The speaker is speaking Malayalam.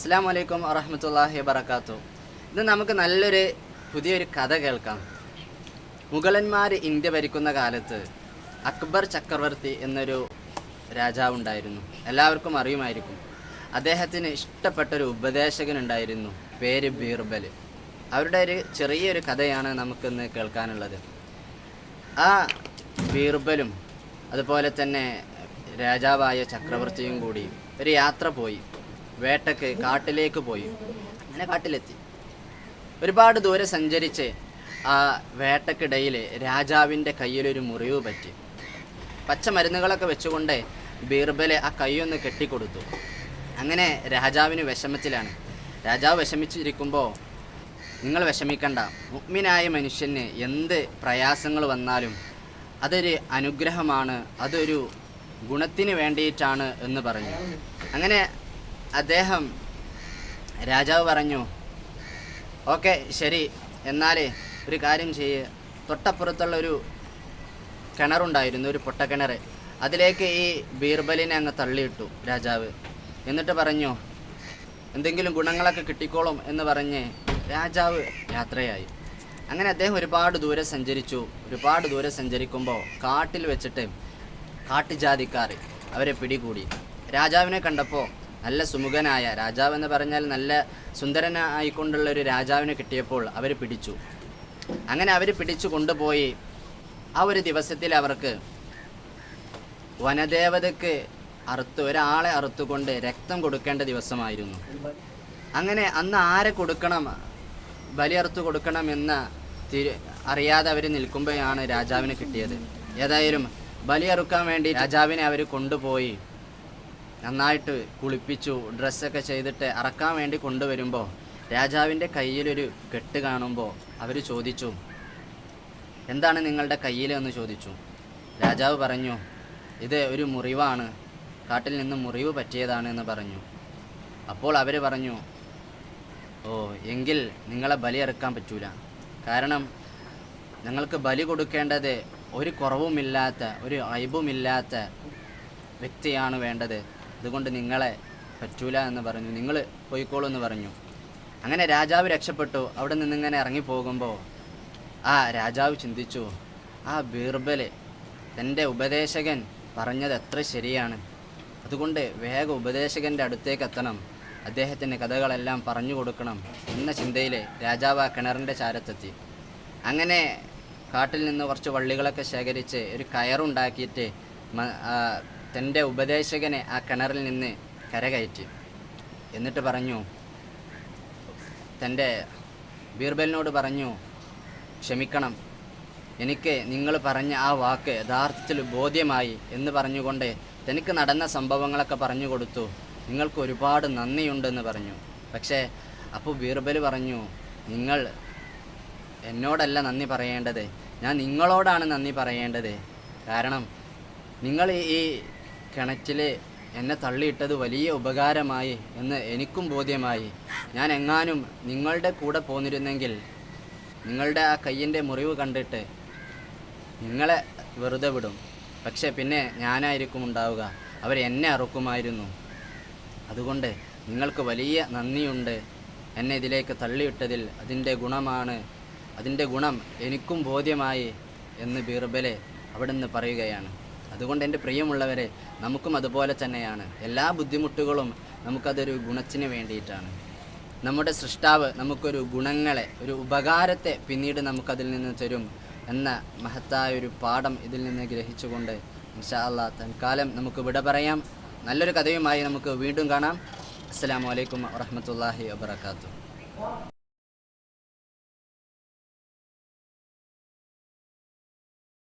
അസ്സാം വലൈക്കും വറഹമത്തല്ലാഹി വബർക്കാത്തു ഇന്ന് നമുക്ക് നല്ലൊരു പുതിയൊരു കഥ കേൾക്കാം. മുഗളന്മാർ ഇന്ത്യ ഭരിക്കുന്ന കാലത്ത് അക്ബർ ചക്രവർത്തി എന്നൊരു രാജാവുണ്ടായിരുന്നു എല്ലാവർക്കും അറിയുമായിരിക്കും. അദ്ദേഹത്തിന് ഇഷ്ടപ്പെട്ടൊരു ഉപദേശകനുണ്ടായിരുന്നു പേര് ബീർബൽ. അവരുടെ ഒരു ചെറിയൊരു കഥയാണ് നമുക്കിന്ന് കേൾക്കാനുള്ളത്. ആ ബീർബലും അതുപോലെ തന്നെ രാജാവായ ചക്രവർത്തിയും കൂടി ഒരു യാത്ര പോയി. വേട്ടക്ക് കാട്ടിലേക്ക് പോയി. അങ്ങനെ കാട്ടിലെത്തി. ഒരുപാട് ദൂരെ സഞ്ചരിച്ച് ആ വേട്ടക്കിടയിൽ രാജാവിന്റെ കയ്യിലൊരു മുറിവ് പറ്റി. പച്ചമരുന്നുകളൊക്കെ വെച്ചുകൊണ്ട് ബീർബലെ ആ കൈയൊന്ന് കെട്ടിക്കൊടുത്തു. അങ്ങനെ രാജാവിന് വിഷമത്തിലാണ്. രാജാവ് വിഷമിച്ചിരിക്കുമ്പോൾ നിങ്ങൾ വിഷമിക്കണ്ട. മുഗ്മിനായ മനുഷ്യന് എന്ത് പ്രയാസങ്ങൾ വന്നാലും അതൊരു അനുഗ്രഹമാണ്. അതൊരു ഗുണത്തിന് വേണ്ടിയിട്ടാണ് എന്ന് പറഞ്ഞു. അങ്ങനെ അദ്ദേഹം രാജാവ് പറഞ്ഞു ഓക്കെ ശരി. എന്നാൽ ഒരു കാര്യം ചെയ്യ്. തൊട്ടപ്പുറത്തുള്ള ഒരു കിണറുണ്ടായിരുന്നു ഒരു പൊട്ടക്കിണർ അതിലേക്ക് ഈ ബീർബലിനെ അങ്ങ് തള്ളിയിട്ടു രാജാവ്. എന്നിട്ട് പറഞ്ഞു എന്തെങ്കിലും ഗുണങ്ങളൊക്കെ കിട്ടിക്കോളും എന്ന് പറഞ്ഞ് രാജാവ് യാത്രയായി. അങ്ങനെ അദ്ദേഹം ഒരുപാട് ദൂരെ സഞ്ചരിച്ചു. ഒരുപാട് ദൂരെ സഞ്ചരിക്കുമ്പോൾ കാട്ടിൽ വെച്ചിട്ട് കാട്ടുജാതിക്കാർ അവരെ പിടികൂടി. രാജാവിനെ കണ്ടപ്പോൾ നല്ല സുമുഖനായ രാജാവ് എന്ന് പറഞ്ഞാൽ നല്ല സുന്ദരനായിക്കൊണ്ടുള്ള ഒരു രാജാവിനെ കിട്ടിയപ്പോൾ അവർ പിടിച്ചു. അങ്ങനെ അവർ പിടിച്ചു കൊണ്ടുപോയി. ആ ഒരു ദിവസത്തിൽ അവർക്ക് വനദേവതയ്ക്ക് അറുത്ത് ഒരാളെ അറുത്തുകൊണ്ട് രക്തം കൊടുക്കേണ്ട ദിവസമായിരുന്നു. അങ്ങനെ അന്ന് ആരെ കൊടുക്കണം ബലി അറുത്ത് കൊടുക്കണം എന്ന തിരു അറിയാതെ അവർ നിൽക്കുമ്പോഴാണ് രാജാവിന് കിട്ടിയത്. ഏതായാലും ബലി അറുക്കാൻ വേണ്ടി രാജാവിനെ അവർ കൊണ്ടുപോയി. നന്നായിട്ട് കുളിപ്പിച്ചു ഡ്രസ്സൊക്കെ ചെയ്തിട്ട് അറക്കാൻ വേണ്ടി കൊണ്ടുവരുമ്പോൾ രാജാവിന്റെ കയ്യിലൊരു കെട്ട് കാണുമ്പോൾ അവർ ചോദിച്ചു എന്താണ് നിങ്ങളുടെ കയ്യിൽ എന്ന് ചോദിച്ചു. രാജാവ് പറഞ്ഞു ഇത് ഒരു മുറിവാണ് കാട്ടിൽ നിന്ന് മുറിവ് പറ്റിയതാണ് എന്ന് പറഞ്ഞു. അപ്പോൾ അവർ പറഞ്ഞു ഓ എങ്കിൽ നിങ്ങളെ ബലി ഇറക്കാൻ പറ്റൂല. കാരണം ഞങ്ങൾക്ക് ബലി കൊടുക്കേണ്ടത് ഒരു കുറവുമില്ലാത്ത ഒരു അയബുമില്ലാത്ത വ്യക്തിയാണ് വേണ്ടത്. അതുകൊണ്ട് നിങ്ങളെ പറ്റൂല എന്ന് പറഞ്ഞു. നിങ്ങൾ പോയിക്കോളൂ എന്ന് പറഞ്ഞു. അങ്ങനെ രാജാവ് രക്ഷപ്പെട്ടു. അവിടെ നിന്നിങ്ങനെ ഇറങ്ങിപ്പോകുമ്പോൾ ആ രാജാവ് ചിന്തിച്ചു ആ ബീർബൽ തന്റെ ഉപദേശകൻ പറഞ്ഞത് എത്ര ശരിയാണ്. അതുകൊണ്ട് വേഗം ഉപദേശകന്റെ അടുത്തേക്ക് എത്തണം. അദ്ദേഹത്തിന് കഥകളെല്ലാം പറഞ്ഞു കൊടുക്കണം എന്ന ചിന്തയിൽ രാജാവ് ആ കിണറിന്റെ ചാരത്തെത്തി. അങ്ങനെ കാട്ടിൽ നിന്ന് കുറച്ച് വള്ളികളൊക്കെ ശേഖരിച്ച് ഒരു കയറുണ്ടാക്കിയിട്ട് തന്റെ ഉപദേശകനെ ആ കിണറിൽ നിന്ന് കരകയറ്റി. എന്നിട്ട് പറഞ്ഞു തന്റെ ബീർബലിനോട് പറഞ്ഞു ക്ഷമിക്കണം. എനിക്ക് നിങ്ങൾ പറഞ്ഞ ആ വാക്ക് യഥാർത്ഥത്തിൽ ബോധ്യമായി എന്ന് പറഞ്ഞുകൊണ്ട് തനിക്ക് നടന്ന സംഭവങ്ങളൊക്കെ പറഞ്ഞു കൊടുത്തു. നിങ്ങൾക്ക് ഒരുപാട് നന്ദിയുണ്ടെന്ന് പറഞ്ഞു. പക്ഷേ അപ്പോൾ ബീർബൽ പറഞ്ഞു നിങ്ങൾ എന്നോടല്ല നന്ദി പറയേണ്ടത്. ഞാൻ നിങ്ങളോടാണ് നന്ദി പറയേണ്ടത്. കാരണം നിങ്ങൾ ഈ കിണറ്റിൽ എന്നെ തള്ളിയിട്ടത് വലിയ ഉപകാരമായി എന്ന് എനിക്കും ബോധ്യമായി. ഞാൻ എങ്ങാനും നിങ്ങളുടെ കൂടെ പോന്നിരുന്നെങ്കിൽ നിങ്ങളുടെ ആ കയ്യിന്റെ മുറിവ് കണ്ടിട്ട് നിങ്ങളെ വെറുതെ വിടും. പക്ഷെ പിന്നെ ഞാനായിരിക്കും ഉണ്ടാവുക. അവർ എന്നെ അറുക്കുമായിരുന്നു. അതുകൊണ്ട് നിങ്ങൾക്ക് വലിയ നന്ദിയുണ്ട്. എന്നെ ഇതിലേക്ക് തള്ളിയിട്ടതിൽ അതിന്റെ ഗുണമാണ്. അതിന്റെ ഗുണം എനിക്കും ബോധ്യമായി എന്ന് ബീർബലെ അവിടുന്ന് പറയുകയാണ്. അതുകൊണ്ട് എന്റെ പ്രിയമുള്ളവരെ നമുക്കും അതുപോലെ തന്നെയാണ്. എല്ലാ ബുദ്ധിമുട്ടുകളും നമുക്കതൊരു ഗുണത്തിന് വേണ്ടിയിട്ടാണ്. നമ്മുടെ സൃഷ്ടാവ് നമുക്കൊരു ഗുണങ്ങളെ ഒരു ഉപകാരത്തെ പിന്നീട് നമുക്കതിൽ നിന്ന് തരും എന്ന മഹത്തായ ഒരു പാഠം ഇതിൽ നിന്ന് ഗ്രഹിച്ചുകൊണ്ട് ഇൻഷാ തൽക്കാലം നമുക്ക് വിട പറയാം. നല്ലൊരു കഥയുമായി നമുക്ക് വീണ്ടും കാണാം. അസ്സലാമു അലൈക്കും വറഹ്മത്തുള്ളാഹി വബറകാതുഹു.